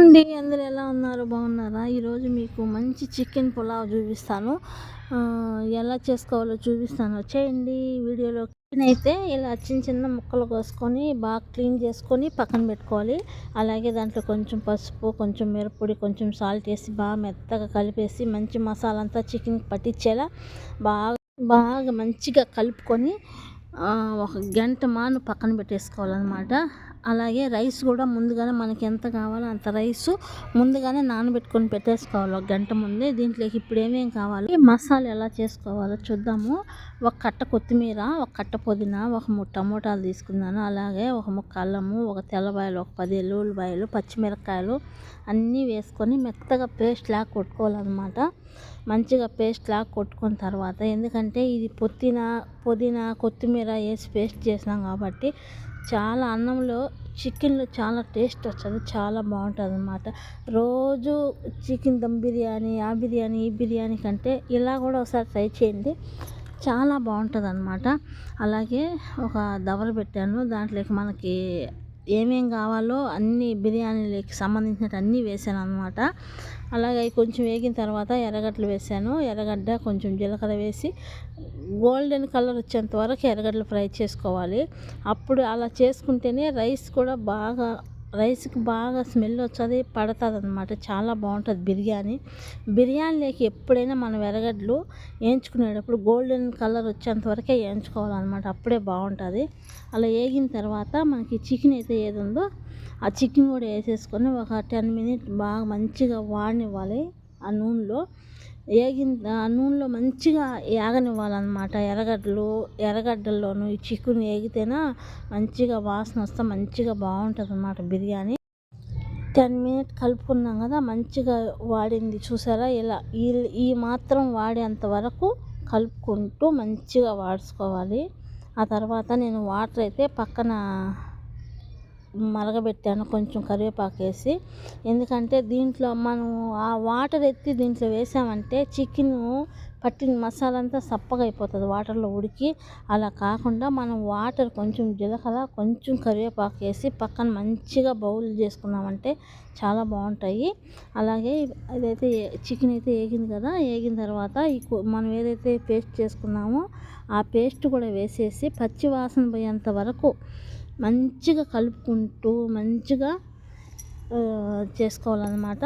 అండి అందరు ఎలా ఉన్నారు బాగున్నారా? ఈరోజు మీకు మంచి చికెన్ పులావ్ చూపిస్తాను. ఎలా చేసుకోవాలో చూపిస్తాను. వచ్చేయండి వీడియోలో అయితే ఇలా చిన్న చిన్న ముక్కలు కోసుకొని బాగా క్లీన్ చేసుకొని పక్కన పెట్టుకోవాలి. అలాగే దాంట్లో కొంచెం పసుపు కొంచెం మిరప్పొడి కొంచెం సాల్ట్ వేసి బాగా మెత్తగా కలిపేసి మంచి మసాలా అంతా చికెన్ పట్టించేలా బాగా బాగా మంచిగా కలుపుకొని ఒక గంట మాను పక్కన పెట్టేసుకోవాలన్నమాట. అలాగే రైస్ కూడా ముందుగానే మనకి ఎంత కావాలో అంత రైస్ ముందుగానే నానబెట్టుకొని పెట్టేసుకోవాలి ఒక గంట ముందే. దీంట్లోకి ఇప్పుడు ఏమేమి కావాలి? మసాలా ఎలా చేసుకోవాలో చూద్దాము. ఒక కట్ట కొత్తిమీర ఒక కట్ట పుదీనా ఒక మూడు టమోటాలు తీసుకున్నాను. అలాగే ఒక ముక్క అల్లము ఒక తెల్లబాయలు ఒక పది ఎల్లుల్లిపాయలు పచ్చిమిరపకాయలు అన్నీ వేసుకొని మెత్తగా పేస్ట్ లాగా కొట్టుకోవాలన్నమాట. మంచిగా పేస్ట్ లాగా కొట్టుకున్న తర్వాత ఎందుకంటే ఇది పుదీనా పుదీనా కొత్తిమీర వేసి పేస్ట్ చేసినాం కాబట్టి చాలా అన్నంలో చికెన్లో చాలా టేస్ట్ వస్తుంది చాలా బాగుంటుంది అనమాట రోజు చికెన్ దమ్ బిర్యానీ ఆ బిర్యానీ ఈ బిర్యానీ కంటే ఇలా కూడా ఒకసారి ట్రై చేయండి. చాలా బాగుంటుంది అనమాట అలాగే ఒక దవర పెట్టాను దాంట్లోకి మనకి ఏమేం కావాలో అన్ని బిర్యానీలకి సంబంధించినట్టు అన్నీ వేసాను అనమాట అలాగే కొంచెం వేగిన తర్వాత ఎర్రగడ్డలు వేసాను. ఎర్రగడ్డ కొంచెం జీలకర్ర వేసి గోల్డెన్ కలర్ వచ్చేంత వరకు ఎర్రగడ్డలు ఫ్రై చేసుకోవాలి. అప్పుడు అలా చేసుకుంటేనే రైస్ కూడా బాగా రైస్కి బాగా స్మెల్ వచ్చేది పడుతుంది అనమాట చాలా బాగుంటుంది బిర్యానీ. బిర్యానీలోకి ఎప్పుడైనా మనం ఎర్రగడ్డలు వేయించుకునేటప్పుడు గోల్డెన్ కలర్ వచ్చేంత వరకే వేయించుకోవాలన్నమాట. అప్పుడే బాగుంటుంది. అలా వేగిన తర్వాత మనకి చికెన్ అయితే ఏది ఉందో ఆ చికెన్ కూడా వేసేసుకొని ఒక టెన్ మినిట్ బాగా మంచిగా వాడనివ్వాలి ఆ నూనెలో. వేగిన ఆ నూనెలో మంచిగా ఏగనివ్వాలన్నమాట. ఎర్రగడ్డలు ఎర్రగడ్డల్లోనూ ఈ చికెన్ వేగితేనా మంచిగా వాసన వస్తే మంచిగా బాగుంటుంది అన్నమాట బిర్యానీ. టెన్ మినిట్ కలుపుకున్నాం కదా మంచిగా వాడింది చూసారా? ఇలా ఈ ఈ మాత్రం వాడేంత వరకు కలుపుకుంటూ మంచిగా వాడుకోవాలి. ఆ తర్వాత నేను వాటర్ అయితే పక్కన మరగబెట్టాను కొంచెం కరివేపాకు వేసి ఎందుకంటే దీంట్లో మనం ఆ వాటర్ ఎత్తి దీంట్లో వేసామంటే చికెన్ పట్టిన మసాలా అంతా సప్పగా అయిపోతుంది వాటర్లో ఉడికి. అలా కాకుండా మనం వాటర్ కొంచెం జీలకర్ర కొంచెం కరివేపాకు వేసి పక్కన మంచిగా బౌల్ చేసుకున్నామంటే చాలా బాగుంటాయి. అలాగే అదైతే చికెన్ అయితే వేగింది కదా వేగిన తర్వాత ఈ మనం ఏదైతే పేస్ట్ చేసుకున్నామో ఆ పేస్ట్ కూడా వేసేసి పచ్చి వాసన పోయేంత వరకు మంచిగా కలుపుకుంటూ మంచిగా చేసుకోవాలన్నమాట.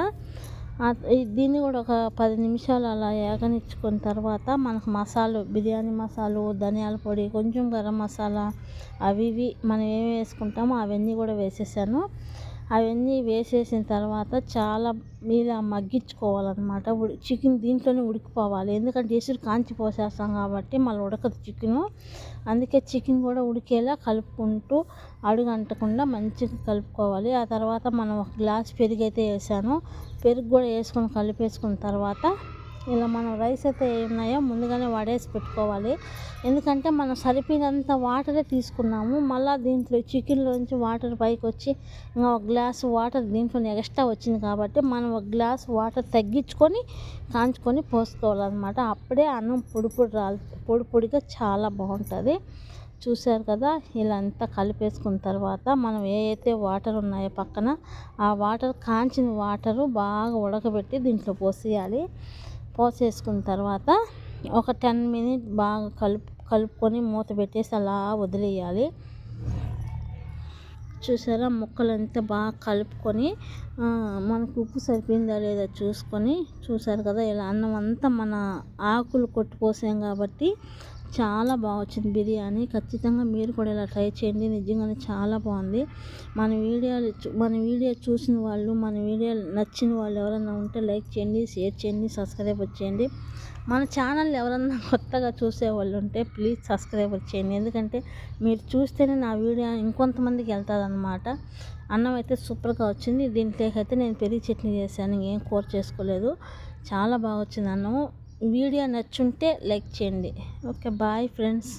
దీన్ని కూడా ఒక పది నిమిషాలు అలా ఏగనిచ్చుకున్న తర్వాత మనకు మసాలు బిర్యానీ మసాలు ధనియాల పొడి కొంచెం గరం మసాలా అవి ఇవి మనం ఏమి వేసుకుంటామో అవన్నీ కూడా వేసేసాను. అవన్నీ వేసేసిన తర్వాత చాలా మీద మగ్గించుకోవాలన్నమాట. ఉడి చికెన్ దీంట్లోనే ఉడికిపోవాలి. ఎందుకంటే ఎసురు కాంచి పోసేస్తాం కాబట్టి మళ్ళీ ఉడకదు చికెను. అందుకే చికెన్ కూడా ఉడికేలా కలుపుకుంటూ అడుగు అంటకుండా మంచిగా కలుపుకోవాలి. ఆ తర్వాత మనం ఒక గ్లాస్ పెరుగు అయితే వేసాను. పెరుగు కూడా వేసుకొని కలిపేసుకున్న తర్వాత ఇలా మనం రైస్ అయితే ఉన్నాయో ముందుగానే వడేసి పెట్టుకోవాలి. ఎందుకంటే మనం సరిపోయినంత వాటరే తీసుకున్నాము. మళ్ళీ దీంట్లో చికెన్లోంచి వాటర్ పైకి వచ్చి ఇంకా ఒక గ్లాస్ వాటర్ దీంట్లో ఎక్స్ట్రా వచ్చింది కాబట్టి మనం ఒక గ్లాస్ వాటర్ తగ్గించుకొని కాంచుకొని పోసుకోవాలన్నమాట. అప్పుడే అన్నం పొడి పొడి రాలి పొడి పొడిగా చాలా బాగుంటుంది. చూశారు కదా ఇలా అంతా కలిపేసుకున్న తర్వాత మనం ఏదైతే వాటర్ ఉన్నాయో పక్కన ఆ వాటర్ కాంచిన వాటరు బాగా ఉడకబెట్టి దీంట్లో పోసేయాలి. పోసేసుకున్న తర్వాత ఒక టెన్ మినిట్ బాగా కలుపు కలుపుకొని మూత పెట్టేసి అలా వదిలేయాలి. చూసారా? ముక్కలంతా బాగా కలుపుకొని మనకు ఉప్పు సరిపోయిందా లేదా చూసుకొని చూసారు కదా? ఇలా అన్నం అంతా మన ఆకులు కొట్టుకోసాం కాబట్టి చాలా బాగా వచ్చింది బిర్యానీ. ఖచ్చితంగా మీరు కూడా ఇలా ట్రై చేయండి. నిజంగానే చాలా బాగుంది. మన వీడియోలు మన వీడియో చూసిన వాళ్ళు మన వీడియో నచ్చిన వాళ్ళు ఎవరైనా ఉంటే లైక్ చేయండి షేర్ చేయండి సబ్స్క్రైబ్ చేయండి. మన ఛానల్ ఎవరన్నా కొత్తగా చూసే వాళ్ళు ఉంటే ప్లీజ్ సబ్స్క్రైబ్ చేయండి. ఎందుకంటే మీరు చూస్తేనే నా వీడియో ఇంకొంతమందికి వెళ్తుంది అనమాట అన్నం అయితే సూపర్గా వచ్చింది. దీంట్లోకి అయితే నేను పెరిగి చట్నీ చేశాను. ఏం కూర చేసుకోలేదు. చాలా బాగా వచ్చింది అన్నం వీడియో నచ్చుంటే లైక్ చేయండి. Okay bye friends.